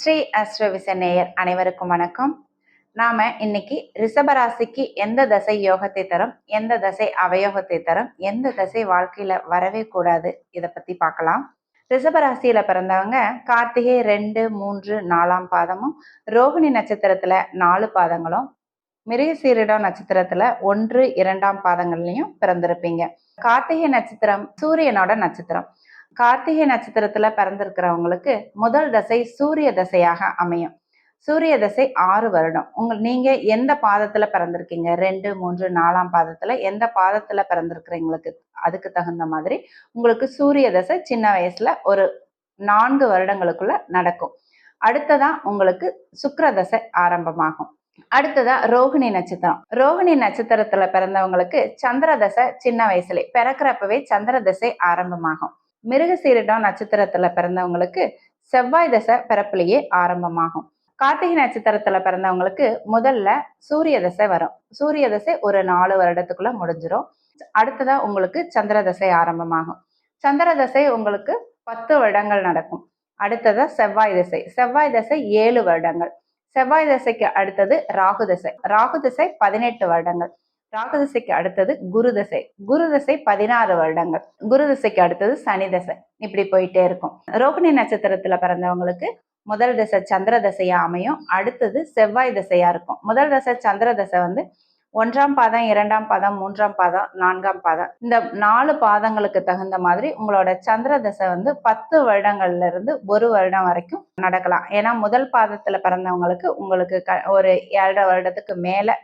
ஸ்ரீ அஸ்ரவிசநேயர் அனைவருக்கும் வணக்கம். நாம இன்னைக்கு ரிஷபராசிக்கு எந்த தசை யோகத்தை தரும் எந்த தசை அவயோகத்தை தரும் எந்த தசை வாழ்க்கையில வரவே கூடாது இதை பத்தி பார்க்கலாம். ரிஷபராசியில பிறந்தவங்க கார்த்திகை ரெண்டு மூன்று நாலாம் பாதமும் ரோகிணி நட்சத்திரத்துல நாலு பாதங்களும் மிருகசீரிடம் நட்சத்திரத்துல ஒன்று இரண்டாம் பாதங்கள்லயும் பிறந்திருப்பீங்க. கார்த்திகை நட்சத்திரம் சூரியனோட நட்சத்திரம். கார்த்திகை நட்சத்திரத்துல பிறந்திருக்கிறவங்களுக்கு முதல் தசை சூரிய தசையாக அமையும். சூரிய தசை ஆறு வருடம். உங்க நீங்க எந்த பாதத்துல பிறந்திருக்கீங்க? ரெண்டு மூன்று நாலாம் பாதத்துல எந்த பாதத்துல பிறந்திருக்கிறீங்களுக்கு அதுக்கு தகுந்த மாதிரி உங்களுக்கு சூரிய தசை சின்ன வயசுல ஒரு நான்கு வருடங்களுக்குள்ள நடக்கும். அடுத்ததா உங்களுக்கு சுக்கர தசை ஆரம்பமாகும். அடுத்ததா ரோகிணி நட்சத்திரம். ரோகிணி நட்சத்திரத்துல பிறந்தவங்களுக்கு சந்திர தசை சின்ன வயசுல. பிறக்கிறப்பவே சந்திர தசை ஆரம்பமாகும். மிருகசீரிடம் நட்சத்திரத்துல பிறந்தவங்களுக்கு செவ்வாய் தசை பிறப்புலேயே ஆரம்பமாகும். கார்த்திகை நட்சத்திரத்துல பிறந்தவங்களுக்கு முதல்ல சூரிய தசை வரும். சூரிய தசை ஒரு நாலு வருடத்துக்குள்ள முடிஞ்சிடும் அடுத்ததா உங்களுக்கு சந்திர தசை ஆரம்பமாகும். சந்திர தசை உங்களுக்கு பத்து வருடங்கள் நடக்கும். அடுத்ததா செவ்வாய் தசை. செவ்வாய் தசை ஏழு வருடங்கள். செவ்வாய் தசைக்கு அடுத்தது ராகு தசை. ராகு தசை பதினெட்டு வருடங்கள். ராகு தசைக்கு அடுத்தது குரு தசை குரு தசை பதினாறு வருடங்கள். குரு தசைக்கு அடுத்தது சனி தசை. இப்படி போயிட்டே இருக்கும். ரோகிணி நட்சத்திரத்துல பிறந்தவங்களுக்கு முதல் தசை சந்திர தசையா அமையும். அடுத்தது செவ்வாய் தசையா இருக்கும். முதல் தசை சந்திர தசை வந்து ஒன்றாம் பாதம் இரண்டாம் பாதம் மூன்றாம் பாதம் நான்காம் பாதம். இந்த நாலு பாதங்களுக்கு தகுந்த மாதிரி உங்களோட சந்திர தசை வந்து பத்து வருடங்கள்ல இருந்து ஒரு வருடம் வரைக்கும் நடக்கலாம். ஏன்னா முதல் பாதத்துல பிறந்தவங்களுக்கு உங்களுக்கு க ஒரு ஏழரை வருடத்துக்கு மேல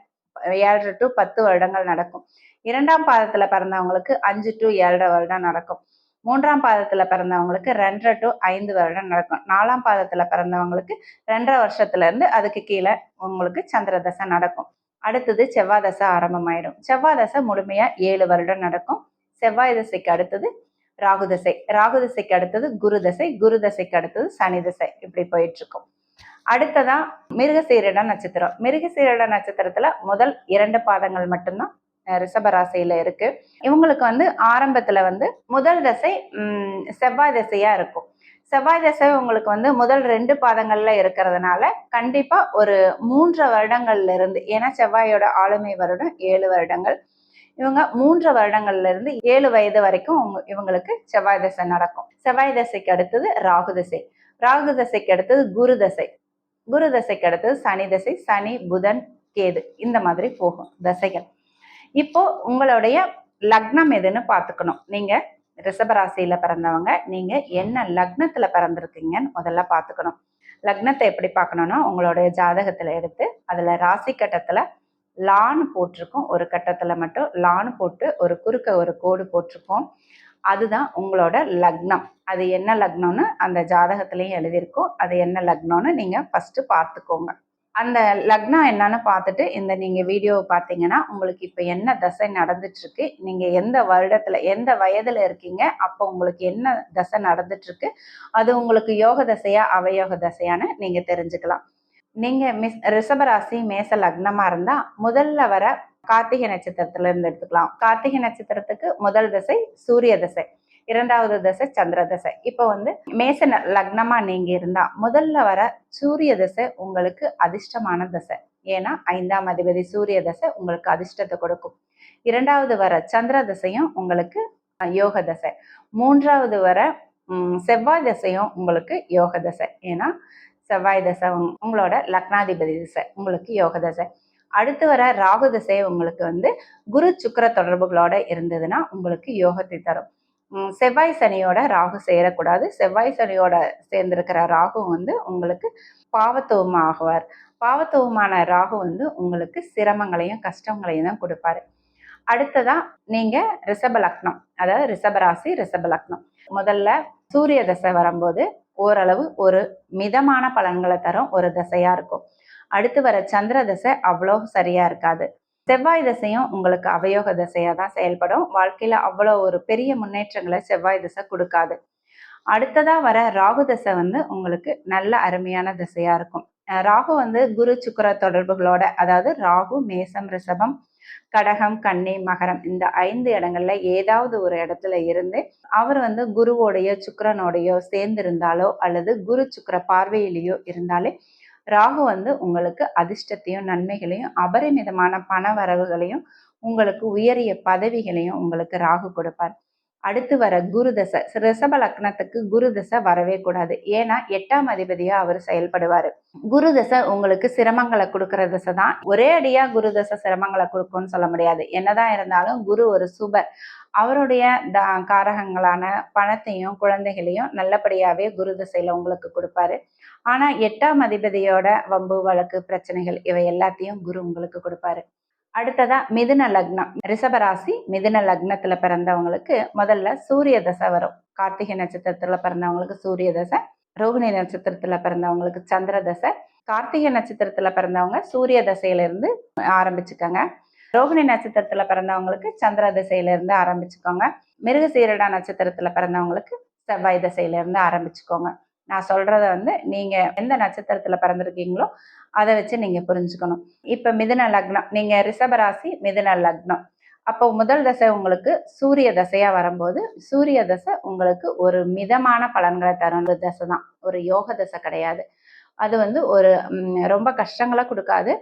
ஏழரை டு பத்து வருடங்கள் நடக்கும். இரண்டாம் பாதத்துல பிறந்தவங்களுக்கு அஞ்சு டு ஏழரை வருடம் நடக்கும். மூன்றாம் பாதத்துல பிறந்தவங்களுக்கு ரெண்டரை டு ஐந்து வருடம் நடக்கும். நாலாம் பாதத்துல பிறந்தவங்களுக்கு ரெண்டரை வருஷத்துல இருந்து அதுக்கு கீழே உங்களுக்கு சந்திர தசை நடக்கும். அடுத்தது செவ்வாய் தசை ஆரம்பமாயிடும். செவ்வாய் தசை முழுமையா ஏழு வருடம் நடக்கும். செவ்வாய் தசைக்கு அடுத்தது ராகு தசை. ராகு தசைக்கு அடுத்தது குரு தசை. குரு தசைக்கு அடுத்தது சனி தசை. இப்படி போயிட்டு இருக்கும். அடுத்ததா மிருகசீரட நட்சத்திரம். மிருகசீரட நட்சத்திரத்துல முதல் இரண்டு பாதங்கள் மட்டும்தான் ரிஷபராசியில இருக்கு. இவங்களுக்கு வந்து ஆரம்பத்துல வந்து முதல் தசை உம் செவ்வாய் தசையா இருக்கும். செவ்வாய் தசை உங்களுக்கு வந்து முதல் ரெண்டு பாதங்கள்ல இருக்கிறதுனால கண்டிப்பா ஒரு மூன்று வருடங்கள்ல இருந்து ஏன்னா செவ்வாயோட ஆளுமை வருடம் ஏழு வருடங்கள். இவங்க மூன்று வருடங்கள்ல இருந்து ஏழு வயது வரைக்கும் இவங்களுக்கு செவ்வாய் தசை நடக்கும். செவ்வாய் தசைக்கு அடுத்தது ராகு தசை. ராகு தசைக்கு அடுத்தது குரு தசை. குரு தசைக்கு அடுத்தது சனி தசை சனி புதன் கேது. இந்த மாதிரி போகும் தசைகள். இப்போ உங்களுடைய லக்னம் எதுன்னு பார்த்துக்கணும். நீங்க ரிஷபராசியில பிறந்தவங்க நீங்க என்ன லக்னத்துல பிறந்திருக்கீங்கன்னு முதல்ல பார்த்துக்கணும். லக்னத்தை எப்படி பார்க்கணும்னா உங்களுடைய ஜாதகத்துல எடுத்து அதுல ராசி கட்டத்துல லான் போட்டிருக்கும். ஒரு கட்டத்துல மட்டும் லான் போட்டு ஒரு குறுக்க ஒரு கோடு போட்டிருக்கோம் அதுதான் உங்களோட லக்னம். அது என்ன லக்னம்னு அந்த ஜாதகத்திலையும் எழுதியிருக்கும். அது என்ன லக்னம்னு நீங்கள் ஃபஸ்ட்டு பார்த்துக்கோங்க. அந்த லக்னம் என்னன்னு பார்த்துட்டு இந்த நீங்கள் வீடியோவை பார்த்தீங்கன்னா உங்களுக்கு இப்போ என்ன தசை நடந்துட்டுருக்கு நீங்கள் எந்த வருடத்தில் எந்த வயதில் இருக்கீங்க அப்போ உங்களுக்கு என்ன தசை நடந்துட்டுருக்கு அது உங்களுக்கு யோக தசையா அவயோக தசையான்னு நீங்கள் தெரிஞ்சுக்கலாம். நீங்கள் மிஸ் ரிஷபராசி மேச லக்னமாக இருந்தால் முதல்ல வர கார்த்திகை நட்சத்திரத்துல இருந்து எடுத்துக்கலாம். கார்த்திகை நட்சத்திரத்துக்கு முதல் தசை சூரிய தசை இரண்டாவது தசை சந்திர தசை. இப்போ வந்து மேச லக்னமா நீங்க இருந்தா முதல்ல வர சூரிய தசை உங்களுக்கு அதிர்ஷ்டமான தசை. ஏன்னா ஐந்தாம் அதிபதி சூரிய தசை உங்களுக்கு அதிர்ஷ்டத்தை கொடுக்கும். இரண்டாவது வர சந்திர தசையும் உங்களுக்கு யோக தசை. மூன்றாவது வர செவ்வாய் தசையும் உங்களுக்கு யோக தசை. ஏன்னா செவ்வாய் தசை உங்களோட லக்னாதிபதி திசை உங்களுக்கு யோக தசை. அடுத்து வர ராகு தசை உங்களுக்கு வந்து குரு சுக்கர தொடர்புகளோட இருந்ததுன்னா உங்களுக்கு யோகத்தை தரும். செவ்வாய் சனியோட ராகு சேரக்கூடாது. செவ்வாய் சனியோட சேர்ந்திருக்கிற ராகு வந்து உங்களுக்கு பாவத்துவம் ஆகுவார் பாவத்துவமான ராகு வந்து உங்களுக்கு சிரமங்களையும் கஷ்டங்களையும் தான் கொடுப்பாரு. அடுத்ததா நீங்க ரிஷப லக்னம். அதாவது ரிஷபராசி ரிஷப லக்னம். முதல்ல சூரிய தசை வரும்போது ஓரளவு ஒரு மிதமான பலன்களை தரும் ஒரு தசையா இருக்கும். அடுத்து வர சந்திர தசை அவ்வளோ சரியா இருக்காது. செவ்வாய் தசையும் உங்களுக்கு அவயோக தசையா தான் செயல்படும். வாழ்க்கையில அவ்வளோ ஒரு பெரிய முன்னேற்றங்களை செவ்வாய் தசை கொடுக்காது. அடுத்ததா வர ராகு தசை வந்து உங்களுக்கு நல்ல அருமையான தசையா இருக்கும். ராகு வந்து குரு சுக்கர தொடர்புகளோட அதாவது ராகு மேசம் ரிஷபம் கடகம் கன்னி மகரம் இந்த ஐந்து இடங்கள்ல ஏதாவது ஒரு இடத்துல இருந்து அவர் வந்து குருவோடையோ சுக்கரனோடையோ சேர்ந்திருந்தாலோ அல்லது குரு சுக்கர பார்வையிலேயோ இருந்தாலே ராகு வந்து உங்களுக்கு அதிர்ஷ்டத்தையும் நன்மைகளையும் அபரிமிதமான பண வரவுகளையும் உங்களுக்கு உயரிய பதவிகளையும் உங்களுக்கு ராகு கொடுப்பார். அடுத்து வர குரு தசை. ரிஷப லக்னத்துக்கு குரு தசை வரவே கூடாது. ஏன்னா எட்டாம் அதிபதியா அவர் செயல்படுவார். குரு தசை உங்களுக்கு சிரமங்களை கொடுக்கற தசை தான். ஒரே அடியா குரு தசை சிரமங்களை கொடுக்கும்னு சொல்ல முடியாது. என்னதான் இருந்தாலும் குரு ஒரு சுபர். அவருடைய த காரகங்களான பணத்தையும் குழந்தைகளையும் நல்லபடியாவே குரு தசையில உங்களுக்கு கொடுப்பாரு. ஆனா எட்டாம் அதிபதியோட வம்பு வழக்கு பிரச்சனைகள் இவை எல்லாத்தையும் குரு உங்களுக்கு கொடுப்பாரு. அடுத்ததா மிதுன லக்னம். ரிஷபராசி மிதுன லக்னத்துல பிறந்தவங்களுக்கு முதல்ல சூரிய தசை வரும். கார்த்திகை நட்சத்திரத்துல பிறந்தவங்களுக்கு சூரிய தசை ரோகிணி நட்சத்திரத்துல பிறந்தவங்களுக்கு சந்திர தசை. கார்த்திகை நட்சத்திரத்துல பிறந்தவங்க சூரிய தசையில இருந்து ஆரம்பிச்சுக்கோங்க. ரோகிணி நட்சத்திரத்துல பிறந்தவங்களுக்கு சந்திர திசையிலிருந்து ஆரம்பிச்சுக்கோங்க. மிருகசீரடா நட்சத்திரத்துல பிறந்தவங்களுக்கு செவ்வாய் தசையிலிருந்து ஆரம்பிச்சுக்கோங்க. நான் சொல்றத வந்து நீங்க எந்த நட்சத்திரத்துல பிறந்திருக்கீங்களோ அதை வச்சு நீங்க புரிஞ்சுக்கணும். இப்ப மிதுன லக்னம் நீங்க ரிஷபராசி மிதுன லக்னம். அப்போ முதல் தசை உங்களுக்கு சூரிய தசையா வரும்போது சூரிய தசை உங்களுக்கு ஒரு மிதமான பலன்களை தரும். தசை தான். ஒரு யோக தசை கிடையாது. அது வந்து ஒரு ரொம்ப கஷ்டங்களை கொடுக்காது.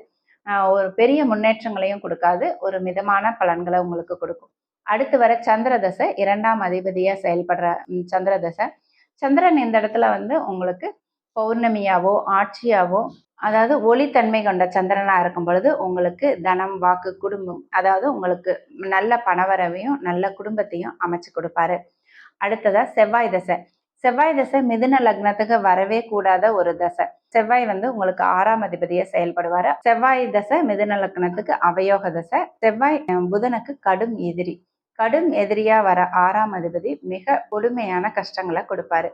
ஒரு பெரிய முன்னேற்றங்களையும் கொடுக்காது. ஒரு மிதமான பலன்களை உங்களுக்கு கொடுக்கும். அடுத்து வர சந்திர தசை இரண்டாம் அதிபதியா செயல்படுற சந்திர தசை. சந்திரன் இந்த இடத்துல வந்து உங்களுக்கு பௌர்ணமியாவோ ஆட்சியாவோ அதாவது ஒளித்தன்மை கொண்ட சந்திரனா இருக்கும் பொழுது உங்களுக்கு தனம் வாக்கு குடும்பம் அதாவது உங்களுக்கு நல்ல பணவரவையும் நல்ல குடும்பத்தையும் அமைச்சு கொடுப்பாரு. அடுத்ததா செவ்வாய் தசை. செவ்வாய் தசை மிதுன லக்னத்துக்கு வரவே கூடாத ஒரு தசை. செவ்வாய் வந்து உங்களுக்கு ஆறாம் அதிபதியா செயல்படுவாரு. செவ்வாய் தசை மிதுன லக்னத்துக்கு அவயோக தசை. செவ்வாய் புதனுக்கு கடும் எதிரி. கடும் எதிரியா வர ஆறாம் அதிபதி மிக கொடுமையான கஷ்டங்களை கொடுப்பாரு.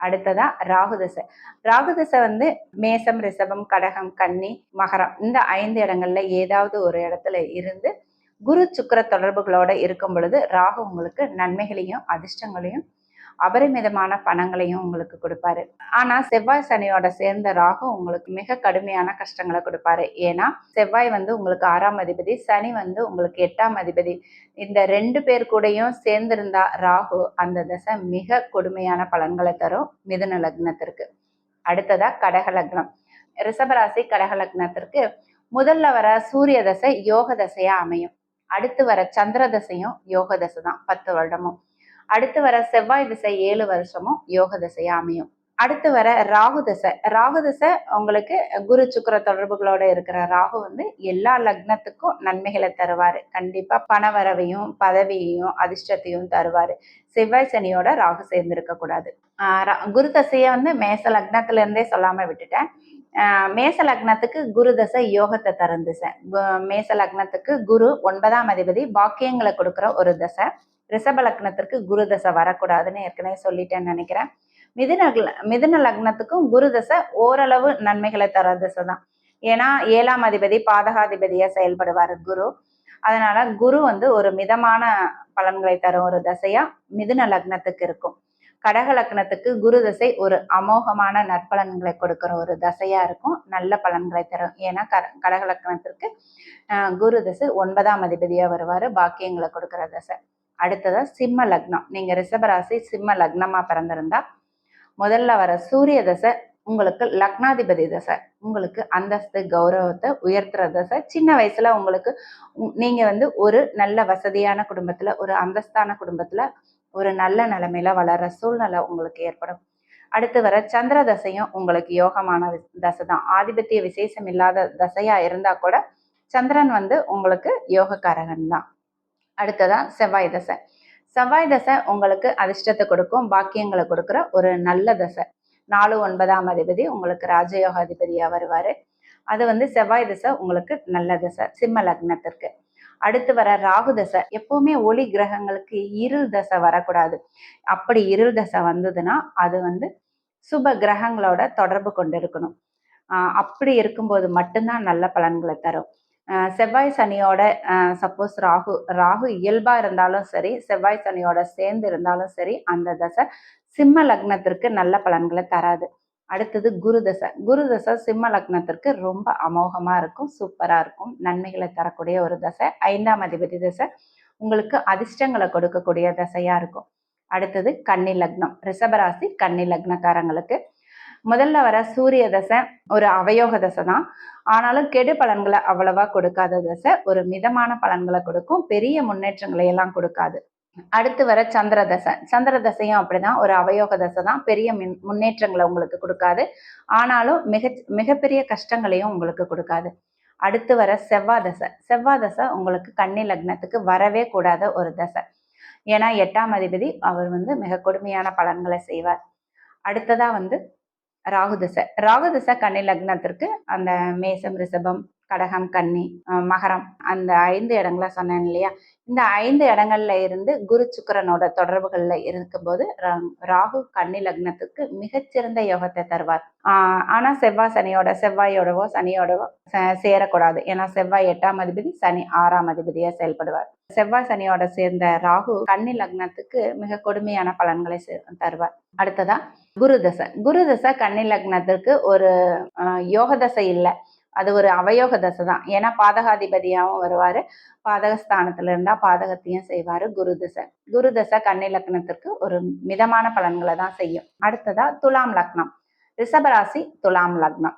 அடுத்ததா ராகுதசை ராகுதசை வந்து மேசம் ரிஷபம் கடகம் கன்னி மகரம் இந்த ஐந்து இடங்கள்ல ஏதாவது ஒரு இடத்துல இருந்து குரு சுக்கர தொடர்புகளோட இருக்கும் பொழுது ராகு உங்களுக்கு நன்மைகளையும் அதிர்ஷ்டங்களையும் அபரிமிதமான பணங்களையும் உங்களுக்கு கொடுப்பாரு. ஆனா செவ்வாய் சனியோட சேர்ந்த ராகு உங்களுக்கு மிக கடுமையான கஷ்டங்களை கொடுப்பாரு. ஏன்னா செவ்வாய் வந்து உங்களுக்கு ஆறாம் அதிபதி சனி வந்து உங்களுக்கு எட்டாம் அதிபதி. இந்த ரெண்டு பேர் கூடயும் சேர்ந்திருந்தா ராகு அந்த தசை மிக கொடுமையான பலன்களை தரும் மிதுன லக்னத்திற்கு. அடுத்ததா கடக லக்னம். ரிஷபராசி கடக லக்னத்திற்கு முதல்ல வர சூரிய தசை யோக தசையா அமையும். அடுத்து வர சந்திர தசையும் யோக தசை தான் பத்து வருடமும். அடுத்து வர செவ்வாய் திசை ஏழு வருஷமும் யோக திசையா அமையும். அடுத்து வர ராகு திசை. ராகு திசை உங்களுக்கு குரு சுக்கர தொடர்புகளோட இருக்கிற ராகு வந்து எல்லா லக்னத்துக்கும் நன்மைகளை தருவாரு. கண்டிப்பா பணவரவையும் பதவியையும் அதிர்ஷ்டத்தையும் தருவாரு. செவ்வாய் சனியோட ராகு சேர்ந்திருக்க கூடாது. குரு தசையை வந்து மேச லக்னத்துல இருந்தே சொல்லாம விட்டுட்டேன். மேச லக்னத்துக்கு குரு தசை யோகத்தை தரும் திசை. மேச லக்னத்துக்கு குரு ஒன்பதாம் அதிபதி பாக்கியங்களை கொடுக்குற ஒரு தசை. ரிஷப லக்னத்திற்கு குரு தசை வரக்கூடாதுன்னு ஏற்கனவே சொல்லிட்டேன்னு நினைக்கிறேன். மிதுன மிதுன லக்னத்துக்கும் குரு தசை ஓரளவு நன்மைகளை தர தசை தான் ஏன்னா ஏழாம் அதிபதி பாதகாதிபதியா செயல்படுவார் குரு. அதனால குரு வந்து ஒரு மிதமான பலன்களை தரும் ஒரு தசையா மிதுன லக்னத்துக்கு இருக்கும். கடக லக்னத்துக்கு குரு தசை ஒரு அமோகமான நற்பலன்களை கொடுக்குற ஒரு தசையா இருக்கும். நல்ல பலன்களை தரும். ஏன்னா கடக லக்னத்திற்கு குரு தசை ஒன்பதாம் அதிபதியா வருவாரு. பாக்கியங்களை கொடுக்குற தசை. அடுத்ததா சிம்ம லக்னம். நீங்க ரிஷபராசி சிம்ம லக்னமா பிறந்திருந்தா முதல்ல வர சூரிய தசை உங்களுக்கு லக்னாதிபதி தசை. உங்களுக்கு அந்தஸ்து கௌரவத்தை உயர்த்துற தசை. சின்ன வயசுல உங்களுக்கு நீங்க வந்து ஒரு நல்ல வசதியான குடும்பத்துல ஒரு அந்தஸ்தான குடும்பத்துல ஒரு நல்ல நிலைமையில வளர்ற சூழ்நிலை உங்களுக்கு ஏற்படும். அடுத்து வர சந்திர தசையும் உங்களுக்கு யோகமான தசை தான். ஆதிபத்திய விசேஷம் இல்லாத தசையா இருந்தா கூட சந்திரன் வந்து உங்களுக்கு யோகக்காரகன் தான். அடுத்ததான் செவ்வாய் தசை. செவ்வாய் தசை உங்களுக்கு அதிர்ஷ்டத்தை கொடுக்கும் பாக்கியங்களை கொடுக்குற ஒரு நல்ல தசை. நாலு ஒன்பதாம் அதிபதி உங்களுக்கு ராஜயோக அதிபதியா வருவாரு. அது வந்து செவ்வாய் தசை உங்களுக்கு நல்ல தசை சிம்ம லக்னத்திற்கு. அடுத்து வர ராகு தசை எப்பவுமே ஒளி கிரகங்களுக்கு இருள் தசை வரக்கூடாது. அப்படி இருள் தசை வந்ததுன்னா அது வந்து சுப கிரகங்களோட தொடர்பு கொண்டு இருக்கணும் அப்படி இருக்கும்போது மட்டும்தான் நல்ல பலன்களை தரும். செவ்வாய் சனியோட சப்போஸ் ராகு ராகு இயல்பா இருந்தாலும் சரி செவ்வாய் சனியோட சேர்ந்து இருந்தாலும் சரி அந்த தசை சிம்ம லக்னத்திற்கு நல்ல பலன்களை தராது. அடுத்தது குரு தசை. குரு தசை சிம்ம லக்னத்திற்கு ரொம்ப அமோகமா இருக்கும் சூப்பரா இருக்கும் நன்மைகளை தரக்கூடிய ஒரு தசை. ஐந்தாம் அதிபதி தசை உங்களுக்கு அதிர்ஷ்டங்களை கொடுக்கக்கூடிய தசையா இருக்கும். அடுத்தது கன்னி லக்னம். ரிஷபராசி கன்னி லக்னக்காரங்களுக்கு முதல்ல வர சூரிய தசை ஒரு அவயோக தசை தான். ஆனாலும் கெடு பலன்களை அவ்வளவா கொடுக்காத தசை ஒரு மிதமான பலன்களை கொடுக்கும். பெரிய முன்னேற்றங்களை எல்லாம் கொடுக்காது. அடுத்து வர சந்திர தசை. சந்திர தசையும் அப்படிதான். ஒரு அவயோக தசை தான். பெரிய மின் முன்னேற்றங்களை உங்களுக்கு கொடுக்காது. ஆனாலும் மிக மிகப்பெரிய கஷ்டங்களையும் உங்களுக்கு கொடுக்காது. அடுத்து வர செவ்வாய் தசை. செவ்வாய் தசை உங்களுக்கு கன்னி லக்னத்துக்கு வரவே கூடாத ஒரு தசை. ஏன்னா எட்டாம் அதிபதி அவர் வந்து மிக கொடுமையான பலன்களை செய்வார். அடுத்ததா வந்து ராகுதசை. ராகுதசை கன்னி லக்னத்திற்கு அந்த மேசம் ரிஷபம் கடகம் கன்னி மகரம் அந்த ஐந்து இடங்கள சொன்னேன் இல்லையா? இந்த ஐந்து இடங்கள்ல இருந்து குரு சுக்கிரனோட தொடர்புகள்ல இருக்கும்போது ரா- ராகு கன்னி லக்னத்துக்கு மிகச்சிறந்த யோகத்தை தருவார். ஆஹ் ஆனா செவ்வாய் சனியோட செவ்வாயோடவோ சனியோடவோ சேரக்கூடாது. ஏன்னா செவ்வாய் எட்டாம் அதிபதி சனி ஆறாம் அதிபதியா செயல்படுவார். செவ்வாய் சனியோட சேர்ந்த ராகு கன்னி லக்னத்துக்கு மிக கொடுமையான பலன்களை தருவார். அடுத்ததா குரு தசை. குரு தசை கன்னி லக்னத்துக்கு ஒரு யோக தசை இல்லை. அது ஒரு அவயோக தசை தான். ஏன்னா பாதகாதிபதியாகவும் வருவார். பாதகஸ்தானத்தில் இருந்தால் பாதகத்தையும் செய்வாரு குரு தசை. குரு தசை கன்னி லக்னத்திற்கு ஒரு மிதமான பலன்களை தான் செய்யும். அடுத்ததா துலாம் லக்னம். ரிஷபராசி துலாம் லக்னம்.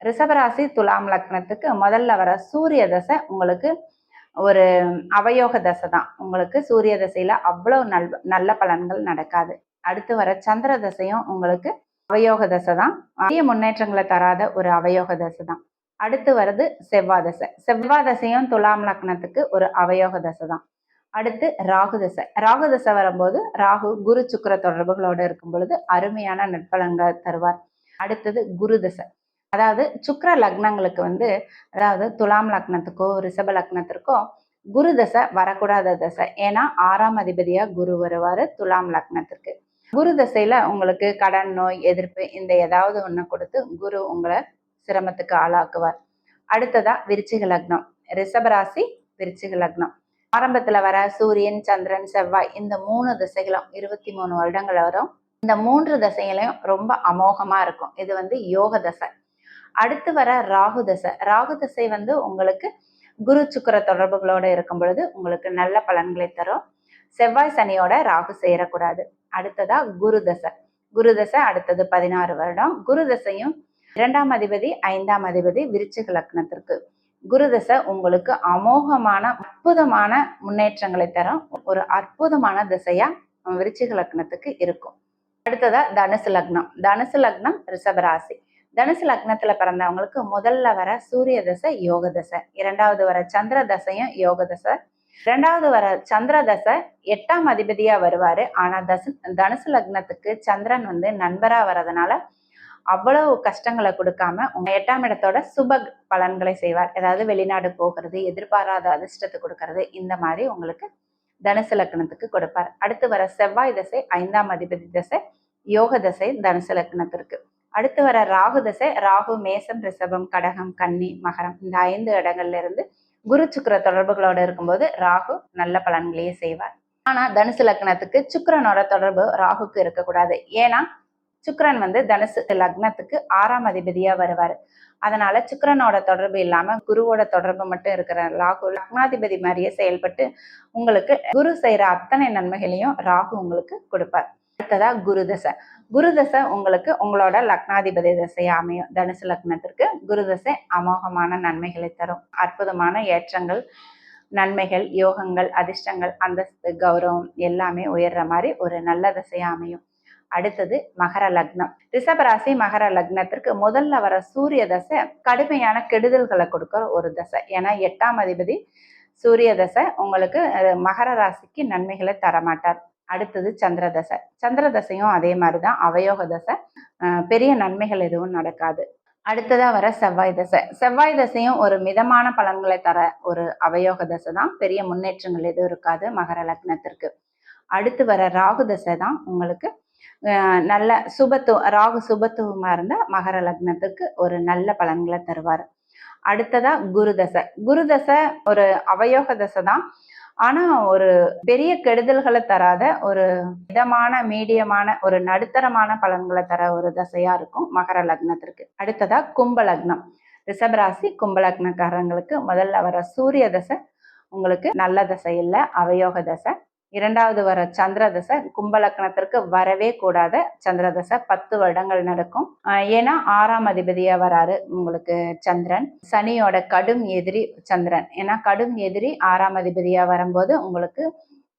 ரிஷபராசி துலாம் லக்னத்துக்கு முதல்ல வர சூரிய தசை உங்களுக்கு ஒரு அவயோக தசை தான். உங்களுக்கு சூரிய தசையில் அவ்வளோ நல் நல்ல பலன்கள் நடக்காது. அடுத்து வர சந்திர தசையும் உங்களுக்கு அவயோக தசை தான். அதிக முன்னேற்றங்களை தராத ஒரு அவயோக தசை தான். அடுத்து வருது செவ்வாய் தசை செவ்வாய் தசையும் துலாம் லக்னத்துக்கு ஒரு அவயோக தசை தான். அடுத்து ராகு தசை. ராகு தசை வரும்போது ராகு குரு சுக்கர தொடர்புகளோடு இருக்கும் பொழுது அருமையான நட்பலன்கள் தருவார். அடுத்தது குரு தசை. அதாவது சுக்கர லக்னங்களுக்கு வந்து அதாவது துலாம் லக்னத்துக்கோ ரிஷப லக்னத்திற்கோ குரு தசை வரக்கூடாத தசை. ஏன்னா ஆறாம் அதிபதியா குரு வருவாரு துலாம் லக்னத்திற்கு. குரு தசையில உங்களுக்கு கடன் நோய் எதிர்ப்பு இந்த ஏதாவது ஒண்ணு கொடுத்து குரு உங்களை சிரமத்துக்கு ஆளாக்குவார். அடுத்ததா விருச்சிக லக்னம். ரிஷபராசி விருச்சிக லக்னம். ஆரம்பத்துல வர சூரியன் சந்திரன் செவ்வாய் இந்த மூணு திசைகளும் இருபத்தி மூணு வருடங்கள் வரும். இந்த மூன்று தசைகளையும் ரொம்ப அமோகமா இருக்கும். இது வந்து யோக தசை. அடுத்து வர ராகு தசை. ராகு தசை வந்து உங்களுக்கு குரு சுக்கர தொடர்புகளோட இருக்கும் பொழுது உங்களுக்கு நல்ல பலன்களை தரும். செவ்வாய் சனியோட ராகு சேரக்கூடாது. அடுத்ததா குரு தசை. குரு தசை அடுத்தது பதினாறு வருடம். குரு தசையும் இரண்டாம் அதிபதி ஐந்தாம் அதிபதி விருச்சிக லக்னத்திற்கு. குருதசை உங்களுக்கு அமோகமான அற்புதமான முன்னேற்றங்களை தரும். ஒரு அற்புதமான திசையா விருச்சிக லக்னத்துக்கு இருக்கும். அடுத்ததா தனுசு லக்னம். தனுசு லக்னம் ரிஷபராசி தனுசு லக்னத்துல பிறந்தவங்களுக்கு முதல்ல வர சூரிய தசை யோக தசை. இரண்டாவது வர சந்திர தசையும் யோக தசை. இரண்டாவது வர சந்திர தசை எட்டாம் அதிபதியா வருவாரு. ஆனா தசு தனுசு லக்னத்துக்கு சந்திரன் வந்து நண்பரா வர்றதுனால அவ்வளவு கஷ்டங்களை கொடுக்காம உங்க எட்டாம் இடத்தோட சுப பலன்களை செய்வார். அதாவது வெளிநாடு போகிறது எதிர்பாராத அதிர்ஷ்டத்தை கொடுக்கறது இந்த மாதிரி உங்களுக்கு தனுசு லக்னத்துக்கு கொடுப்பார். அடுத்து வர செவ்வாய் தசை ஐந்தாம் அதிபதி தசை யோக தசை தனுசு லக்னத்திற்கு. அடுத்து வர ராகு தசை ராகு மேசம் ரிஷபம் கடகம் கன்னி மகரம். இந்த ஐந்து இடங்கள்ல இருந்து குரு சுக்கர தொடர்புகளோட இருக்கும்போது ராகு நல்ல பலன்களையே செய்வார். ஆனா தனுசு லக்னத்துக்கு சுக்கிரனோட தொடர்பு ராகுக்கு இருக்கக்கூடாது. ஏன்னா சுக்கரன் வந்து தனுசு லக்னத்துக்கு ஆறாம் அதிபதியா வருவார். அதனால சுக்கரனோட தொடர்பு இல்லாம குருவோட தொடர்பு மட்டும் இருக்கிற ராகு லக்னாதிபதி மாதிரியே செயல்பட்டு உங்களுக்கு குரு செய்யற அத்தனை நன்மைகளையும் ராகு உங்களுக்கு கொடுப்பார். அடுத்ததா குரு தசை. குரு தசை உங்களுக்கு உங்களோட லக்னாதிபதி தசை அமையும். தனுசு லக்னத்திற்கு குரு தசை அமோகமான நன்மைகளை தரும். அற்புதமான ஏற்றங்கள் நன்மைகள் யோகங்கள் அதிர்ஷ்டங்கள் அந்தஸ்து கௌரவம் எல்லாமே உயர்ற மாதிரி ஒரு நல்ல தசையா அமையும். அடுத்தது மகர லக்னம். ரிஷபராசி மகர லக்னத்திற்கு முதல்ல வர சூரிய தசை கடுமையான கெடுதல்களை கொடுக்கிற ஒரு தசை. ஏன்னா எட்டாம் அதிபதி சூரிய தசை உங்களுக்கு மகர ராசிக்கு நன்மைகளை தரமாட்டார். அடுத்தது சந்திர தசை. சந்திர தசையும் அதே மாதிரிதான். அவயோக தசை பெரிய நன்மைகள் எதுவும் நடக்காது. அடுத்ததா வர செவ்வாய் தசை. செவ்வாய் தசையும் ஒரு மிதமான பலன்களை தர ஒரு அவயோக தசை தான் பெரிய முன்னேற்றங்கள் எதுவும் இருக்காது மகர லக்னத்திற்கு. அடுத்து வர ராகு தசை தான் உங்களுக்கு நல்ல சுபத்துவம் ராகு சுபத்துவமாக இருந்தால் மகர லக்னத்துக்கு ஒரு நல்ல பலன்களை தருவார். அடுத்ததா குரு தசை. குரு தசை ஒரு அவயோக தசை தான். ஆனால் ஒரு பெரிய கெடுதல்களை தராத ஒரு மிதமான மீடியமான ஒரு நடுத்தரமான பலன்களை தர ஒரு தசையாக இருக்கும் மகர லக்னத்திற்கு. அடுத்ததா கும்ப லக்னம். ரிஷபராசி கும்பலக்னக்காரங்களுக்கு முதல்ல வர சூரிய தசை உங்களுக்கு நல்ல தசை இல்லை அவயோக தசை. இரண்டாவது வர சந்திரதசை கும்பலக்கணத்திற்கு வரவே கூடாத சந்திரதசை பத்து வருடங்கள் நடக்கும். ஏன்னா ஆறாம் அதிபதியா வராரு உங்களுக்கு சந்திரன். சனியோட கடும் எதிரி சந்திரன். ஏன்னா கடும் எதிரி ஆறாம் அதிபதியா வரும்போது உங்களுக்கு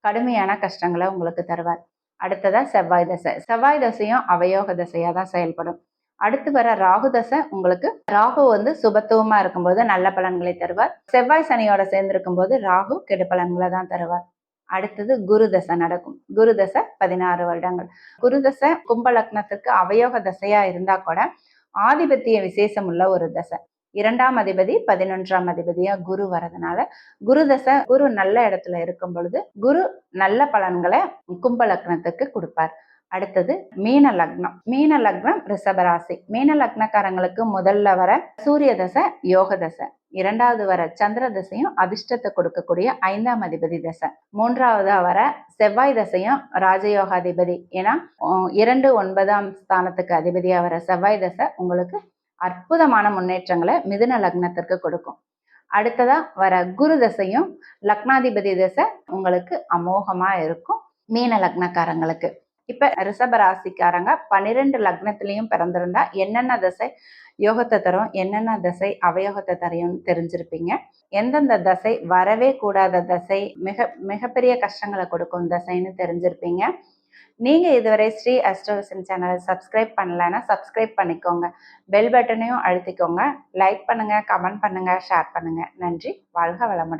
கடுமையான கஷ்டங்களை உங்களுக்கு தருவார். அடுத்ததா செவ்வாய் தசை. செவ்வாய் தசையும் அவயோக தசையா தான் செயல்படும். அடுத்து வர ராகு தசை உங்களுக்கு ராகு வந்து சுபத்துவமா இருக்கும்போது நல்ல பலன்களை தருவார். செவ்வாய் சனியோட சேர்ந்திருக்கும் போது ராகு கெடு பலன்களை தான் தருவார். அடுத்தது குரு தசை நடக்கும். குரு தசை பதினாறு வருடங்கள். குரு தசை கும்பலக்னத்துக்கு அவயோக தசையா இருந்தா கூட ஆதிபத்திய விசேஷம் உள்ள ஒரு தசை. இரண்டாம் அதிபதி பதினொன்றாம் அதிபதியா குரு வரதுனால குரு தசை குரு நல்ல இடத்துல இருக்கும் பொழுது குரு நல்ல பலன்களை கும்பலக்னத்துக்கு கொடுப்பார். அடுத்தது மீன லக்னம். மீன லக்னம் ரிஷபராசி மீன லக்னக்காரங்களுக்கு முதல்ல வர சூரிய தசை யோக தசை. இரண்டாவது வர சந்திர தசையும் அதிர்ஷ்டத்தை கொடுக்கக்கூடிய ஐந்தாம் அதிபதி தசை. மூன்றாவதா வர செவ்வாய் தசையும் ராஜயோகாதிபதி. ஏன்னா இரண்டு ஒன்பதாம் ஸ்தானத்துக்கு அதிபதியா வர செவ்வாய் தசை உங்களுக்கு அற்புதமான முன்னேற்றங்களை மிதுன லக்னத்திற்கு கொடுக்கும். அடுத்ததா வர குரு தசையும் லக்னாதிபதி தசை உங்களுக்கு அமோகமா இருக்கும் மீன லக்னக்காரங்களுக்கு. இப்ப ரிஷபராசிக்காரங்க பன்னிரெண்டு லக்னத்திலையும் பிறந்திருந்தா என்னென்ன தசை யோகத்தை தரும் என்னென்ன தசை அவயோகத்தை தரையும் தெரிஞ்சிருப்பீங்க. எந்தெந்த தசை வரவே கூடாத தசை மிக மிகப்பெரிய கஷ்டங்களை கொடுக்கும் தசைன்னு தெரிஞ்சிருப்பீங்க. நீங்க இதுவரை ஸ்ரீ அஸ்ட்ரோவிசன் சேனலை சப்ஸ்கிரைப் பண்ணலைன்னா சப்ஸ்கிரைப் பண்ணிக்கோங்க. பெல் பட்டனையும் அழுத்திக்கோங்க. லைக் பண்ணுங்க கமெண்ட் பண்ணுங்க ஷேர் பண்ணுங்க. நன்றி. வாழ்க வளமுடன்.